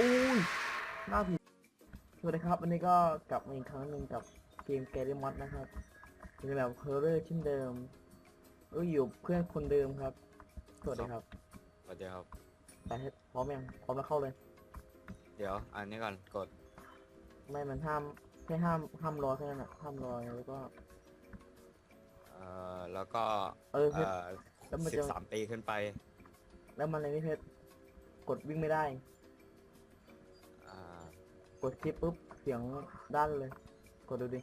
อุ้ยหน้าผีสวัสดีครับวันนี้ก็กลับมาอีกครั้งหนึ่งกับเกมแกลิมอสนะครับเป็นแบบเฮอร์เรอร์เช่นเดิมเอออยู่เพื่อนคนเดิมครับ สวัสดีครับสวัสดีครับไปให้พร้อมยังพร้อมแล้วเข้าเลย เดี๋ยว อันนี้ก่อนกดไม่มันห้ามแค่ห้ามห้ามรอแค่นั้นอะห้ามรอแล้วก็ เอ่อแล้วก็เออเพชรเอ่อแล้วมันสิจะ บสามปีขึ้นไป แล้วมันอะไรนี่เพชรกดวิ่งไม่ได้อ่าก ดคลิปปุ๊บเสียงด้านเลย กดดูดิ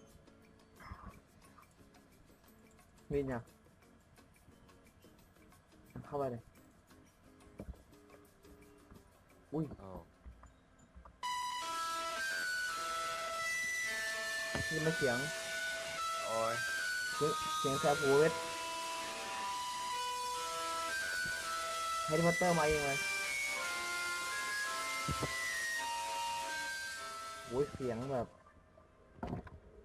มีเนี่ยเข้าไปเลย อุ้ยโอ้นี่มันเสียง โอ้ย เสียงเสียงแซบหูเวทแฮร์รี่พอตเตอร์มาเองเลย โอ้ยเสียงแบบ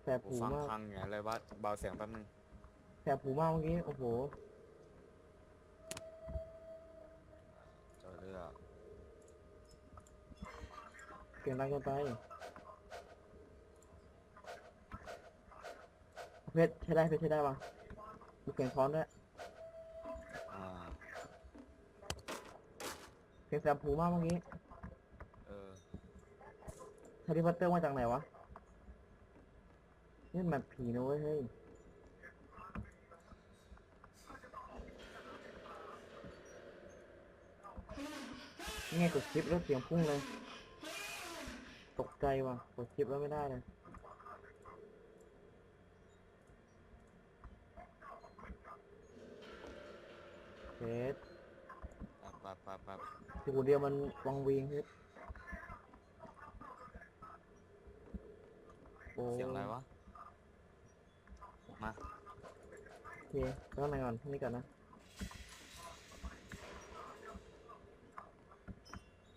แสบหูหูฟังมากพังอย่างเลยว่าเบาเสียงแป๊บนึงแสบหูมากเมื่อกี้ โอ้โห เจอเรือเสียงดังเกินไปเพชรใช้ได้เพชรใช้ได้ปะมีเสียงท้อนด้วยอ่าเสียงแสบหูมากเมื่อกี้เออ แฮร์รี่พอตเตอร์มาจากไหนวะ นี่มันผีนะเว้ยเฮ้ย นี่ไงกดคลิปแล้วเสียงพุ่งเลย ตกใจว่ะ กดคลิปแล้วไม่ได้เลยเพชรปั๊บปั๊บปั๊บปั๊บอยู่คนเดียวมันวังเวียงเพชรโอ้ เสียงอะไรวะ มา โอ เคแล้วไหนก่อนที่นี่ก่อนนะ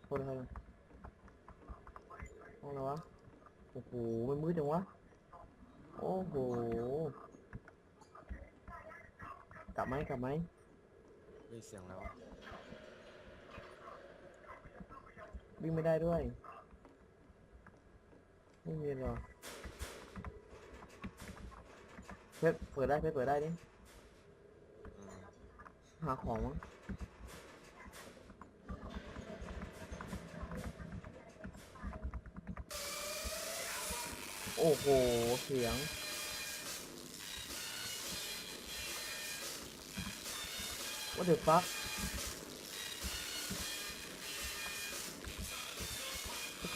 โทษนะครับห้องอะไรวะ โอ้โห มันมืดจังวะ โอ้โห กลับไหมกลับไหมเฮ้ยเสียงอะไรวะวิ่งไม่ได้ด้วย ไม่มีหรอเพชรเปิดได้เพชรเปิดได้ดิอืมหาของมั้งโอ้โห เสียง What the fuck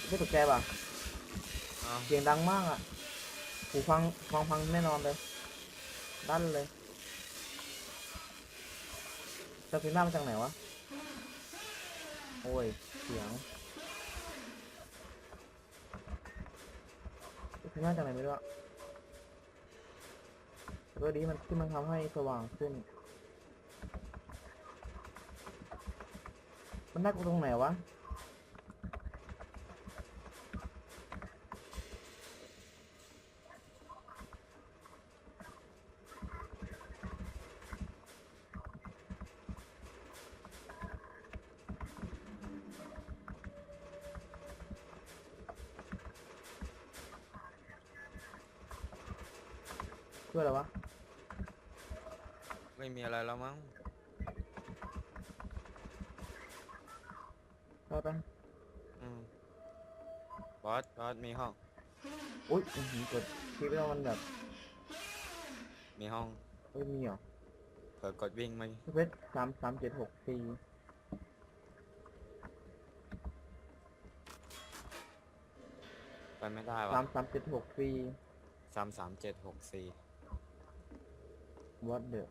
ไม่ตกใจป่ะอ้าวเสียงดังมากอะหูฟังฟังพังแน่นอนเลย ดันเลย จะพินามาจากไหนวะ โอ้ย เสียงจะเป็นาจากไหนไม่รู้อะแต่ก็ดีมันที่มันทำให้สว่างขึ้น มันน่ากลัวตรงไหนวะ เพื่ออะไรวะ ไม่มีอะไร แล้วมั้งไปไปอืมบอสบอสมีห้อง อุ้ยอื้อหือกดคลิปแล้วมันแบบมีห้อง เอ้ยมีเหรอเผื่อกดวิ่งไหมเพชรสามสามเจ็ดหกสี่ไปไม่ได้สาวะมสามเจ็ดหกสี่สามสามเจ็ดหกสี่วัดเดออ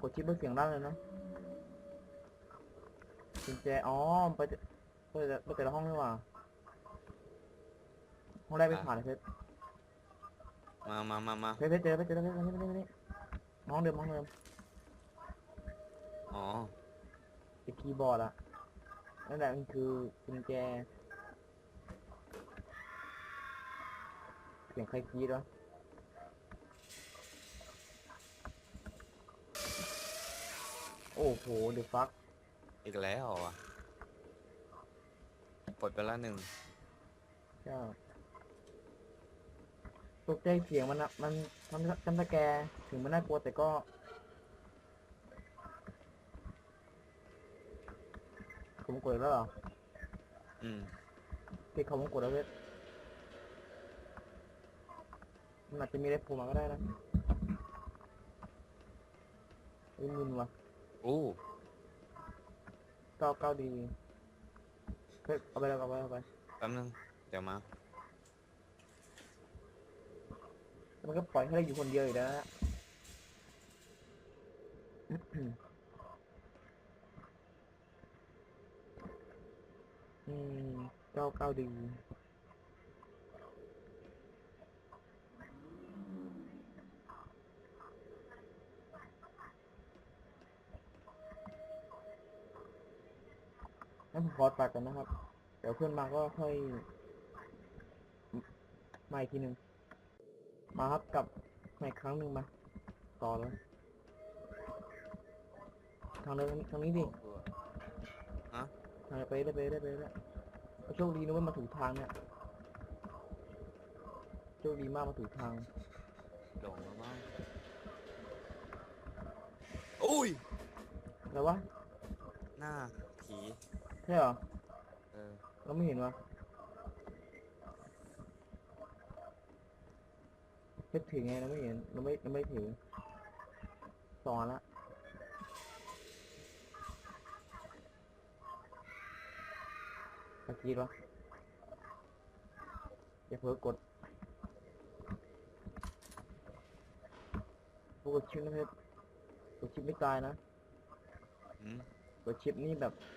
กดชิปเบอร์เสียงได้เลยนะกุญแจอ๋อไปแต่ไปแต่ไปแต่ละห้องนี่หว่าห้องแรกไม่ผ่านเลยเพชรมามามามาเพชรเพชรเจอเพชรเจอเพชรเพชรเพชรเพชรเพชรห้องเดิมห้องเดิมอ๋อไอ้คีย์บอร์ดอะนั่นแหละมันคือกุญแจเสียงใครกรีดวะ โอ้โหเดือดฟักอีกแล้วอะปลดไปละหนึ่งใช่ตกใจเสียงมันอะมันทำจำตะแกถึงมันน่ากลัวแต่ก็ ผมกดแล้วเหรออืมติดเขาผมกดแล้วเว้ยมันอาจจะมีอะไรโผล่มาก็ได้นะเอ้ยมึนว่ะ อู้เก้าเก้าดีเฮ้ยเอาไปแล้วเอาไปเอาไปแป๊บนึงเดี๋ยวมา มันก็ปล่อยให้เราอยู่คนเดียวอยู่แล้วนะ อืมเก้าเก้าดี งั้นผมขอตัดกันนะครับ เดี๋ยวเพื่อนมาก็ค่อยมาอีกทีหนึ่งมาครับกลับมาอีกครั้งหนึ่งมา ต่อเลยทางเดินทางนี้ดิฮะทางไปได้ไปได้ไปได้โชคดีนะว่ามาถูกทางเนี่ยโชคดีมากมาถูกทางหลงแล้วมั้งอุ้ยแล้ววะหน้าผี ใช่เหรอเออเราไม่เห็นวะเพชรถือไงเราไม่เห็นเราไม่เราไม่ถือสองอันละตะกี้วะอย่าเพิ่กดพวกกดชิปนะเพชรกดชิปไม่ตายนะอืม กดชิปนี่แบบเ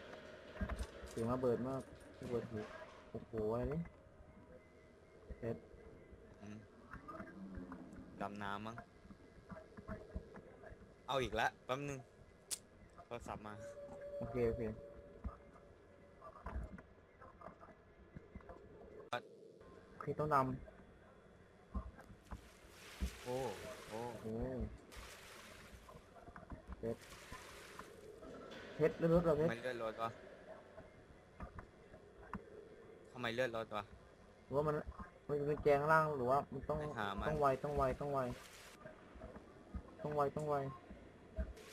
สียงระเบิดมากระเบิดหูโอ้โหอะไรนี่อืมดำน้ำมั้ง เอาอีกแล้วแป๊บนึงโทรศัพท์มา โอเคโอเคโอเคต้องนโอ้ โอ้ำโอ้เพชรเพชรแล้วรถเราเพทำชไมรเลื่อนรถวะทำ ไมเลื่อนรถวะ หรือว่ามันมันเป็นแจข้างล่างหรือว่ามันต้องไปหามัน ต้องไวต้องไวต้องไวต้องไวต้องไว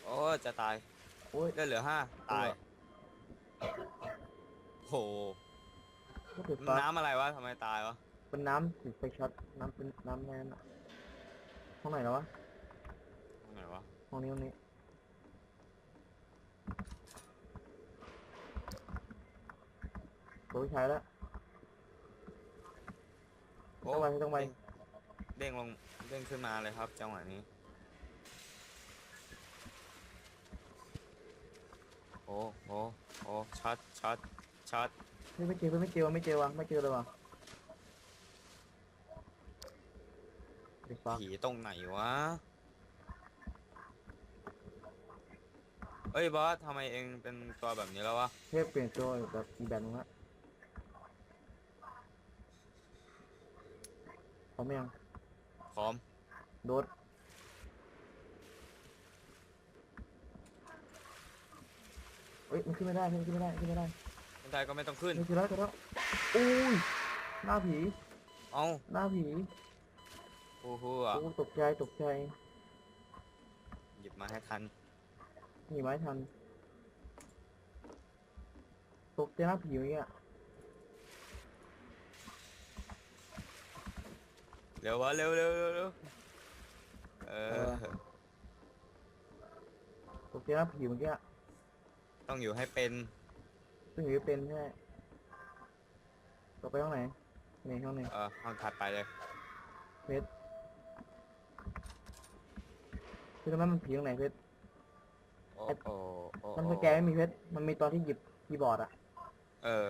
โอ้จะตายโอ้ยเลื่อนเหลือห้าตายโหก็ถือฟ้าน้ำอะไรวะทำไมตายวะเป็นน้ำถือไฟช็อตน้ำเป็นน้ำแน่นอะห้องไหนแล้ววะตรงไหนวะห้องนี้ห้องนี้ตัวผู้ชายแล้วโอ้ ต้องไปต้องไปเด้งเด้งลงเด้งขึ้นมาเลยครับ จังหวะนี้ โอ้โอ้โอ้ช็อตช็อตช็อตเฮ้ยไม่เจอไม่เจอวะไม่เจอวะไม่เจอเลยวะเด็กฟ้าผีตรงไหนวะเอ้ยบอสทำไมเองเป็นตัวแบบนี้แล้ววะเทพเปลี่ยนตัวแบบอีกแบบนึงละพร้อ มยังพร้อมโดดเฮ้ยมันขึ้นไม่ได้ขึ้นไม่ได้ขึ้นไม่ได้คนไทยก็ไม่ต้องขึ้นไม่เจอแล้วเจอแล้วอุ้ยหน้าผีเอ้าหน้าผีโอ้โหอะโอ้ตกใจตกใจหยิบมาให้ทันหนีไม้ทันตกใจหน้าผีอย่างเงี้ย ร็ววะเร็วเร็วเร็วเร็วเออตกใจหน้าผีเมื่อกี้ต้องอยู่ให้เป็นซึ่งอยู่เป็นใช่ไหมต่อไปห้องไหนไหนห้องไหนเออห้องถัดไปเลยเพชรคือตรงนั้นมันผีตรงไหนเพชร โอ้โอ้โอ้มันโอ้สแกนไม่มีเพชร มันมีตอนที่หยิบคีย์บอร์ดอะเออ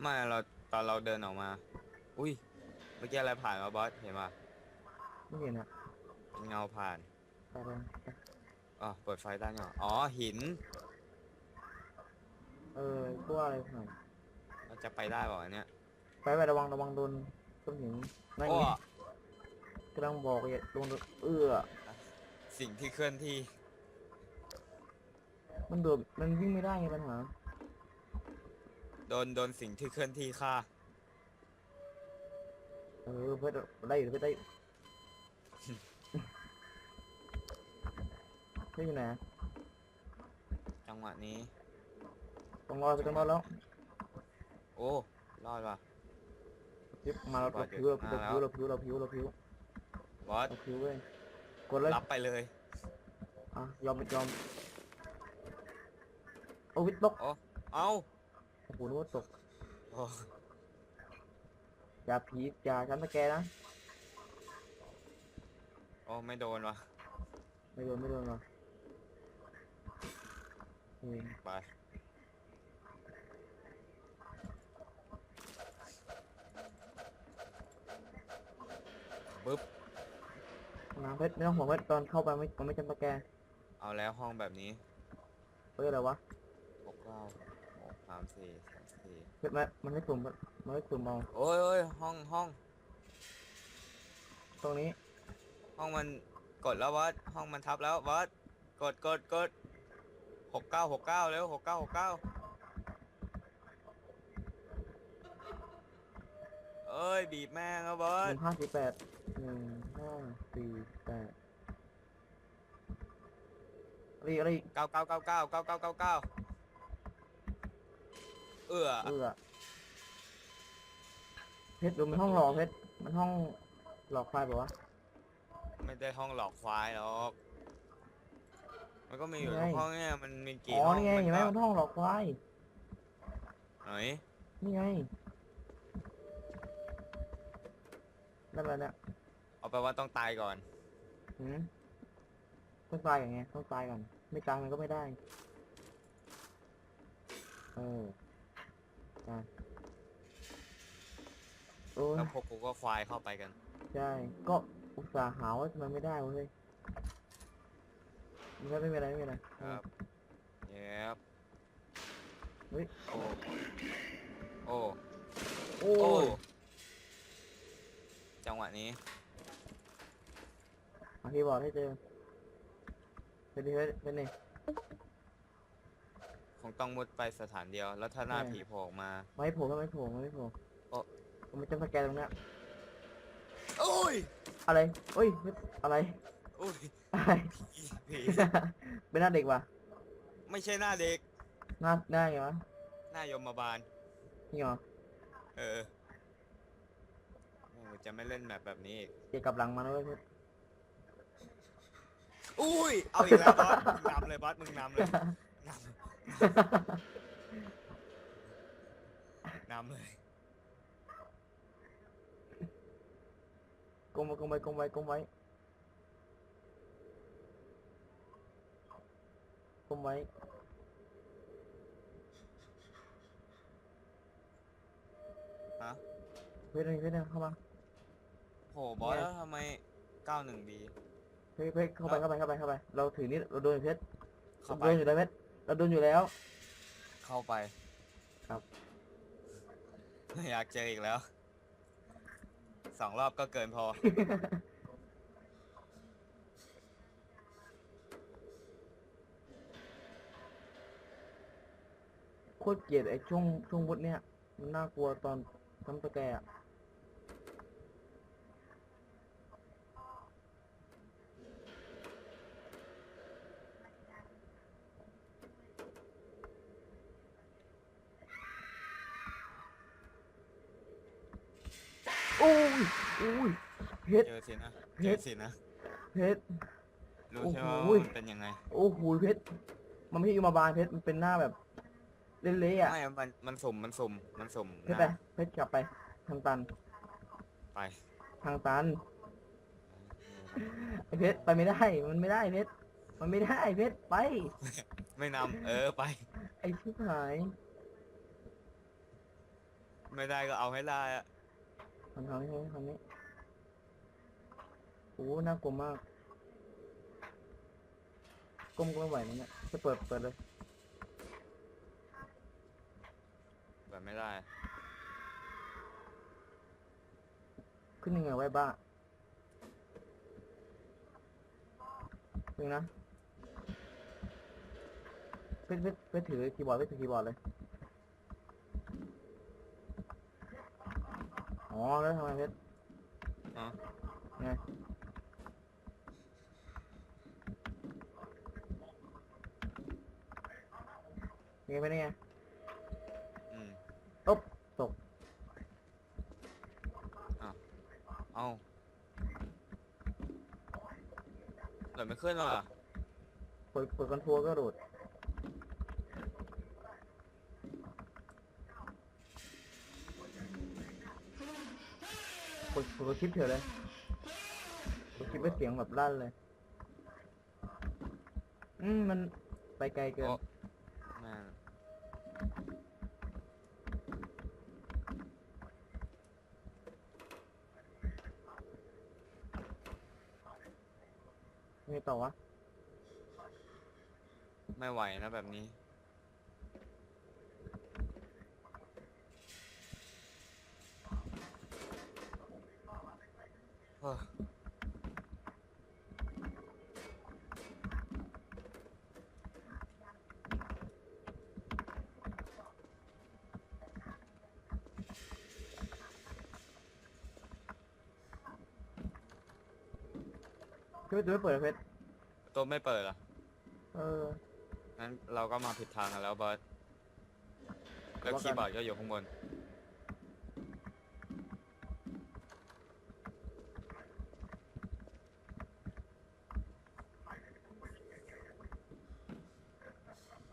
ไม่เราตอนเราเดินออกมา อุ้ย เมื่อกี้อะไรผ่านมาบอส เห็นปะไม่เห็นอะเป็นเงาผ่าน ไปไปไปอ๋อ เปิดไฟได้เนาะอ๋อ หินเออพวกอะไรผ่านเราจะไปได้เปล่าอันเนี้ยไปไประวังระวังโดนต้นหินนั่นโอ้ไงกำลังบอกอย่าโดนเอื้อสิ่งที่เคลื่อนที่ มันโดดมันวิ่งไม่ได้ไงปัญหา โดน โดนสิ่งที่เคลื่อนที่ฆ่า เออเพชรได้อยู่เพชรได้อยู่เพชรอยู่ไหนอะจังหวะนี้ ต้องรอดไปต้องรอดแล้วโอ้รอดว่ะ จิ๊บมาเรารอเราดผิวเรามาผิวแล้วเราผิวเราผิวเราผิวบอส เราผิวเว้ยกดเลยรับไปเลย อะยอมยอมโอ้วิทย์ตกเอ้าโอ้โหนึกว่าตกโอ้ อย่าผีอย่าฉันตะแกนะโอ้ไม่โดนว่ะไม่โดนไม่โดนหรอกเออไปปึ๊บน้ำเพชรไม่ต้องห่วงเพชรตอนเข้าไปไม่มันไม่จำตะแกเอาแล้วห้องแบบนี้เฮ้ยอะไรวะหกเก้าหกสามสี่สา มสี่เพชรมันมันไม่สุ่มมันไม่สุ่มมองโอ้ยโอ้ยห้องห้องตรงนี้ห้องมันกดแล้วบอสห้องมันทับแล้วบอสกดกดกดหกเก้าหกเก้าเร็วหกเก้าหกเก้าเอ้ยบีบแม่งแล้วบอหสนึ่งห้าสี่แปดหนึ่งห้าสี่แปดอะไรอะไรเก้าเก้าเก้าเก้าเก้าเก้าเก้าเก้า เอื้อเออเพชรดูมันห้องหลอกเพชรมันห้องหลอกไฟเปล่าวะไม่ได้ห้องหลอกควายหรอก มันก็มีอยู่นี่ไงทุกห้องเนี่ยมันมีกี่อ๋อห้องนี่ไงเห็นไหมก็มันห้องหลอกควายไหนนี่ไงนั่นแหละเนี่ยเอาไปลว่าต้องตายก่อน หืมต้องตายอย่างไงต้องตายก่อนไม่ตายมันก็ไม่ได้ เออ ตายโอ้ยแล้วพวกกูก็ควายเข้าไปกัน ใช่ ก็อุตส่าห์หาว่ามันไม่ได้เว้ยไม่ไม่เป็นไรไม่เป็นไรครับเย็บเฮ้ยโอ้โอ้โอ้โอ้ยจังหวะนี้หาคีย์บอร์ดให้เจอเป็นดิเป็นเป็นนี่ค งต้องมุดไปสถานเดียว แล้วถ้าหน้าใช่ผีโผล่ออกมา ไม่โผล่ไม่โผล่ไม่โผล่โอ้ ผมจะสแกนตรงเนี้ยโอ้ยอะไรเฮ้ยอะไรโอ้ยอะไรผีผีเป็นหน้าเด็กว่ะไม่ใช่หน้าเด็ก หน้าหน้าไงวะหน้ายมบาลจริงเหรอเออโอ้จะไม่เล่นแบบแบบนี้อีกเกี่ยวกับหลังมาแล้วเว้ยเพชรอุ้ย เอาอีกแล้วบอสมึงนำเลยบอสมึงนำเลยนำ นำเลย กลมไว้กลมไว้กลมไว้กลมไว้กลมไว้ฮะเพชรนี่เพชรนี่เข้ามา โหบอสแล้วทำไม 91B เพชรเพชรเข้าไปเข้าไปเข้าไปเข้าไป เราถือนี่เราโดนอยู่เพชรเข้าเราไป โดนอยู่แล้วเพชร เราโดนอยู่แล้ว เข้าไปครับ ไม่อยากเจออีกแล้ว สองรอบก็เกินพอ โคตรเกลียดไอ้ช่วงช่วงบุดเนี่ยมันน่ากลัวตอนทำตะแกอะ โอ้ยโอ้ยเพชร เจอสินะเพเจชอรสินะเพชร รู้ใช่ไหมโอ้โห ว่ามันเป็นยังไงโอ้โหเพชร มันไม่ใช่ยูมาบานเพชร มันเป็นหน้าแบบเละๆอะ ไม่มันมันสุ่มมันสุ่มมันสุ่มเพชรหไปน้าเพชรกลับไป ทางตัน ไปทางตันไอเพชรไปไม่ได้ มันไม่ได้เพชร มันไม่ได้เพชรไป ไม่นำเออไป ไอชิบหาย ไม่ได้ก็เอาให้ได้อะ ทำทำนี้ทำนี้โอ้น่ากลัวมากก้มก็ไม่ไหวแล้วเนี่ยจะเปิดเปิดเลยแบบไม่ได้ ขึ้นยังไงไว้บ้าหนึ่งนะเพชรเพชรเพชรถือคีย์บอร์ดเพชรถือคีย์บอร์ดเลย อ๋อ แล้วทำไมเพชรอ๋อไงไงไปนี่ไงอืมตุ๊บตกเอาเดี๋ยวไม่ขึ้นหรอเปิดเปิดคอนโทรลก็โดด คลิปเถอะเลยเปิดคลิปไปเสียงแบบลั่นเลย อืมมันไปไกลเกินโอ้แม่งไงต่อวะ ไม่ไหวนะแบบนี้ เฮ้อเพชรไม่เปิดเหรอเพชรตัวไม่เปิดเหรอเออ งั้นเราก็มาผิดทางกันแล้วบอสแล้วว่ากันคีย์บอร์ดก็อยู่ข้างบน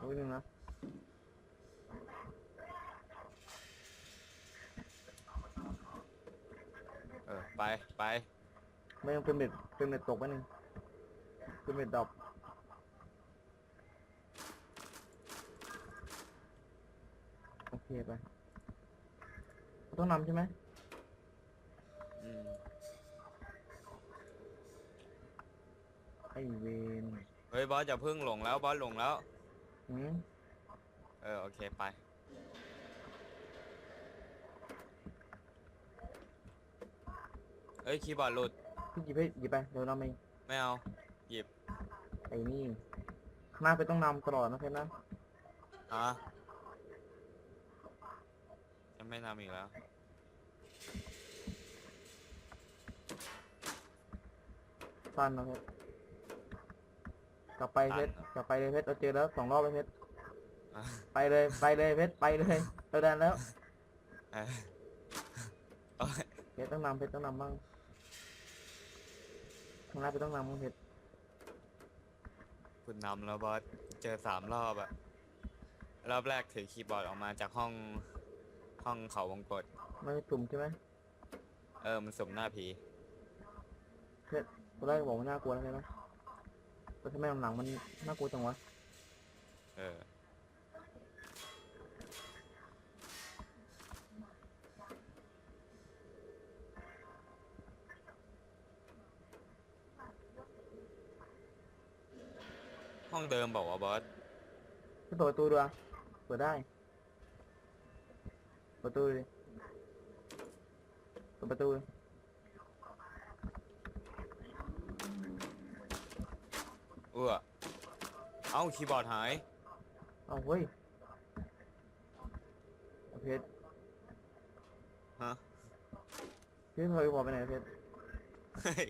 เอาไว้หนึ่งนะเออไปไปไม่ต้องเป็นเบ็ดเป็นเบ็ดตกไปหนึ่งเป็นเบ็ดดรอปโอเคไปต้องนำใช่ไหมอืมไอเวนเฮ้ยบอสอย่าเพิ่งหลงแล้วบอสหลงแล้ว หืมเออ โอเค ไป เอ้ย คีย์บอร์ดหลุด พี่หยิบให้หยิบไปเดี๋ยวนำเองไม่เอา หยิบไอ้นี่ข้างหน้าไปต้องนำตลอดนะเพชรนะฮะจะไม่นำอีกแล้ว สั้นนะเพชร กลับไปเพชรสั้นเหรอกลับไปเลยเพชรเราเจอแล้วสองรอบแล้วเพชรอะไปเลยไปเลยเพชรไปเลยเราดันแล้วเออโอ้ยเพชรต้องนำเพชรต้องนำบ้างข้างหน้าไปต้องนำบ้างเพชรคุณนำแล้วบอสเจอสามรอบอะรอบแรกถือคีย์บอร์ดออกมาจากห้องห้องเขาวงกตไม่ตุ่มใช่ไหมเออมันสมหน้าผีตอนแรกบอกว่าน่ากลัวแล้วใช่ไหม แต่ทำไมหลังๆมันน่ากลัวจังวะ เออ ห้องเดิมบอกว่าวะบอสพี่เปิดประตูดูอะเปิดได้เปิดประตูดิเปิดประตูดิ เออเอ้าคีย์บอร์ดหาย เอาเฮ้ยเอาเพชรฮะพี่เคยบอกไปไหนเพชรเฮ้ย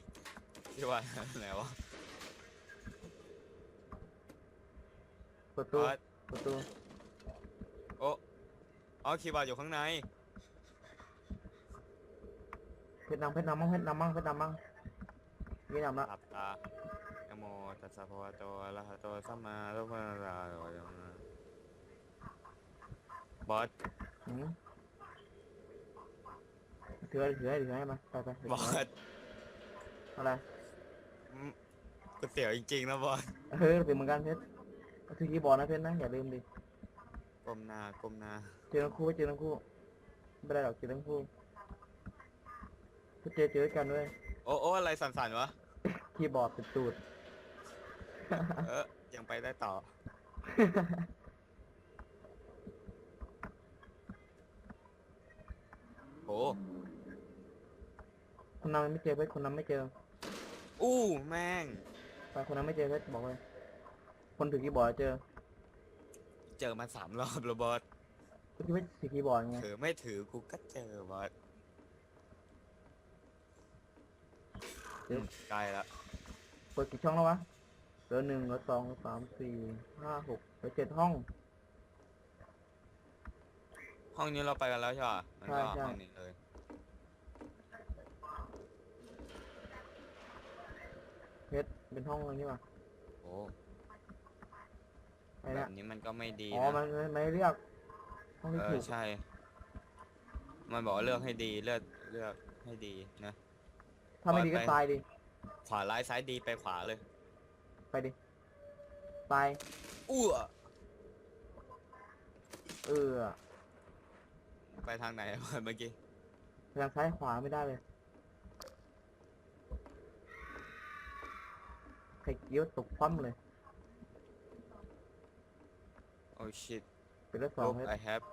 คีย์บอร์ดหายไปไหนวะเปิดบตู้อสเปิดตู้โอ้เอาคีย์บอร์ดอยู่ข้างใน เพชรนำเพชรนำมั่งเพชรนำมั่งเพชรนำมั่งนี่นำละหลับตานะโมตัสสะภะวะโตอะระหะโตสัมมาสัมพุทธัสสะบอสหืมถืออะไรถือให้ถือให้มาไปไปบอสอะไรอืมก๋วยเตี๋ยวจริงๆนะบอสเออเป็นเหมือนกันเพชรถือคีย์บอร์ดนะเพชรนะอย่าลืมดิก้มหน้าก้มหน้าเจอทั้งคู่เจอทั้งคู่ไม่ได้หรอกเจอทั้งคู่เจอเจอกันด้วยโอ้โอ้อะไรสั่นๆวะคีย์บอร์ดติดตูด เออยังไปได้ต่อ โอ้คนนั้นไม่เจอเพชรคนนั้นไม่เจออู้แม่งไปคนนั้นไม่เจอเพชรบอกเลยคนถือคีย์บอร์ดเจอเจอมันสามรอบแล้วบอสก็คิดว่าถือคีย์บอร์ดไงถือไม่ถือกูก็เจอบอสอืมใกล้ละเปิดกี่ช่องแล้ววะเห ลือหนึ่งเหลือสองเหลือสามสี่ห้าหกเหลือเจ็ดห้อง ห้องนี้เราไปกันแล้วใช่ป่ะมันก็ใช่ใช่ ห้องนี้เลย เพชรเป็นห้องอะไรนี่วะโอ้ไปแบละบนี้มันก็ไม่ดีอ๋อมันะนมันไม่เรียกห้องที่เอถูอกใช่ มันบอกว่าเลือกให้ดีเลือกเลือกให้ดีนะ ถ้าไม่ดีก็ไปตายดิขวาร้ายซ้ายดีไปขวาเลย ไปดิตายอ้วเออไปทางไหนวะเมื่อกี้ทางซ้ายขวาไม่ได้เลยไข่เกี๊ยวตกคว่ำเลย โอ้ shit เป็นรถสอง look เพชร I have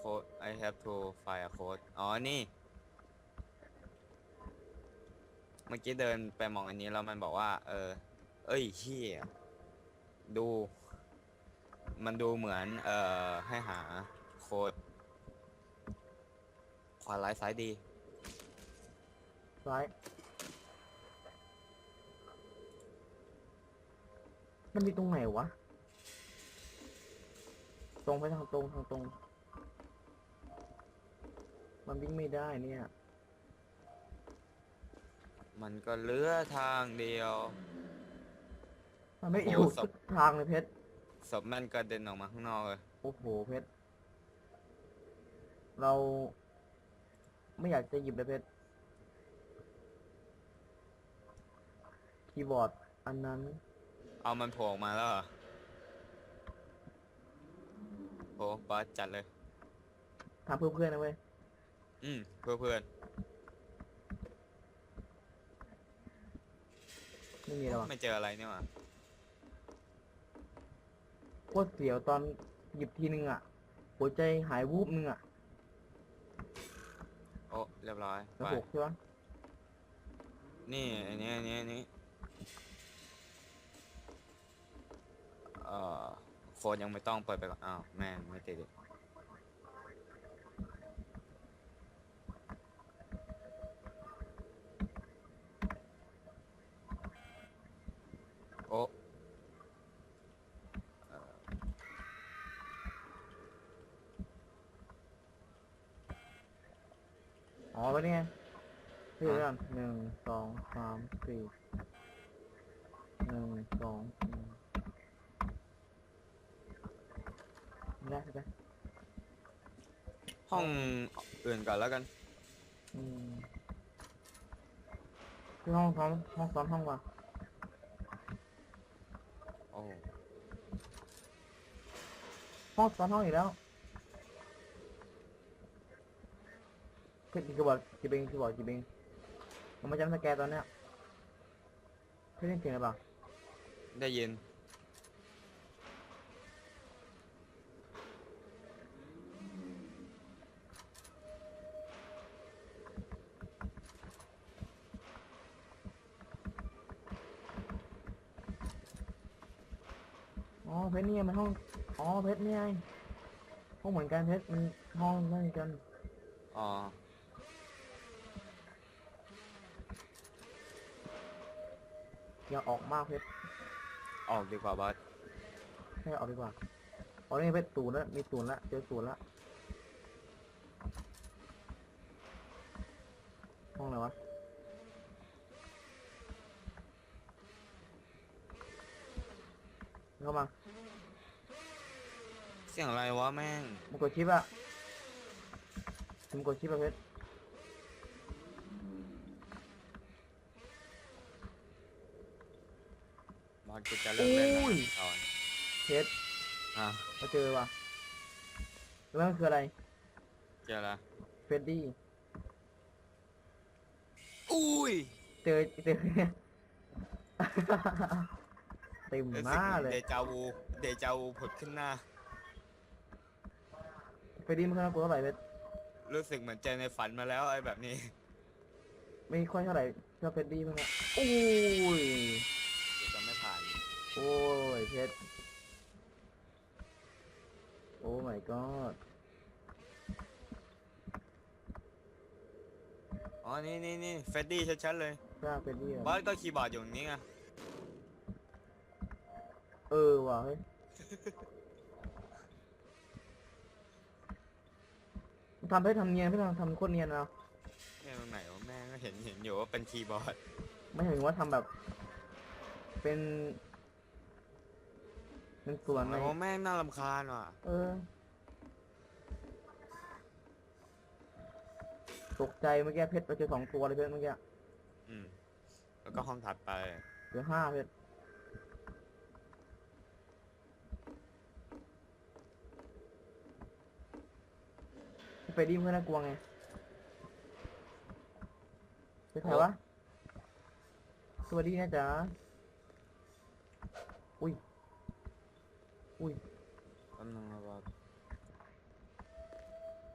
code I have to find a code อ๋อ นี่ เมื่อกี้เดินไปมองอันนี้แล้วมันบอกว่า เออ เอ้ยเฮียดู มันดูเหมือน เอ่อ ให้หาโค้ดขวาร้ายซ้ายดี ซ้ายมันมีตรงไหนวะ ตรงไปทางตรงทางตรง มันวิ่งไม่ได้เนี่ย มันก็เหลือทางเดียว มันไม่โอ้อโหยู่สับสุดทางเลยเพชรศพมันกระเด็นออกมาข้างนอกเลย โอ้โหเพชรเรา ไม่อยากจะหยิบเลยเพชรคีย์บอร์ดอันนั้นเอามันโผล่ออกมาแล้วเหรอโอ้บาสจัดเลย ทำเพื่อเพื่อนนะเว้ยอืมเพื่อเพื่อนไม่มีแล้วอะไม่เจออะไรนี่หว่า โคตรเสียวตอนหยิบทีนึงอะ หัวใจหายวูบนึงอะโอ้เรียบร้อยแล้วไปหกใช่ปะนี่อันนี้อันนี้อันนี้เอ่อโค้ดยังไม่ต้องเปิดไปก่อนอ้าวแม่งไม่ติดอีกโอ้เอ่อ อ๋อแล้วนี่ไง พี่เรื่องหนึ่งสองสามสี่หนึ่งสองสี่ไม่ได้ใช่ไหมห้องอื่นก่อนแล้วกันอืมที่ห้องซ้อมห้องซ้อมห้องว่ะโอ้ห้องซ้อมห้องอีกแล้วเพชรคีย์บอร์ดจีบิงคีย์บอร์ดจีบิง มันมาจำสแกนตอนเนี้ยเพชรเล่นเก่งหรือเปล่าได้ยิน อ๋อเพชรเนี่ยมันห้อง อ๋อเพชรเนี่ยไงห้องเหมือนกันเพชรมันห้องนั่นกัน อ๋อ อย่าออกมากเพชรออกดีกว่าบอสให้ออกดีกว่าอ๋อนี่เพชรศูนย์แล้วมีศูนย์ละเจอศูนย์ละห้องอะไรวะเข้ามาเสียงอะไรวะแม่งมึงกดชิปอะมึงกดชิปอะเพชร บอสกูจะเริ่มเล่นแล้วอุ้ยตอนเพชรอะมาเจอว่ะแล้วมันคืออะไรเจอละเฟรดดี้อุ้ยเจอเจอ เต็มรู้หสึกน้าเหมือนเลยเดจาวูเดจาวูผุดขึ้นหน้า เฟรดดี้ไม่ค่อยน่ากลัวเท่าไหร่เพชรรู้สึกเหมือนเจอในฝันมาแล้วไอ้แบบนี้ ไม่ค่อยเท่าไหร่ชอบเฟรดดี้มากอะโอ้ยกูจะไม่ผ่าน โอ้ยเพชร โอ้ my god อ๋อ นี่นี่นี่เฟดดี้ชัดๆเลย กล้าเป็นที่บอสก็คีย์บอร์ดอยู่ตรงนี้ไงเออว่ะเฮ้ยทำให้ทำเนียนไม่ทำทำโคตรเนียนนะเนี่ยตรงไหนวะแม่งก็เห็นเห็นอยู่ว่าเป็นคีย์บอร์ด ไม่ถึงว่าทำแบบ เป็น เป็นส่วนในโอ้แม่งน่ารำคาญว่ะ เออ ตกใจเมื่อกี้เพชรไปเจอสองตัวเลยเพชรเมื่อกี้อืม แล้วก็ห้องถัดไป เหลือห้าเพชรไปดีเพื่อนน่ากลัวไงเป็นใครวะสวัสดีนะจ๊ะ อุ้ย อุ้ยแป๊บนึงนะบอส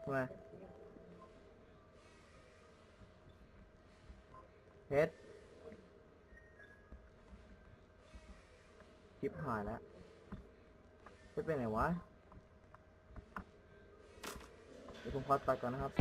ทำไมเพชรชิปหายแล้วเพชรไปไหนวะ เดี๋ยวผมขอตัดก่อนนะครับ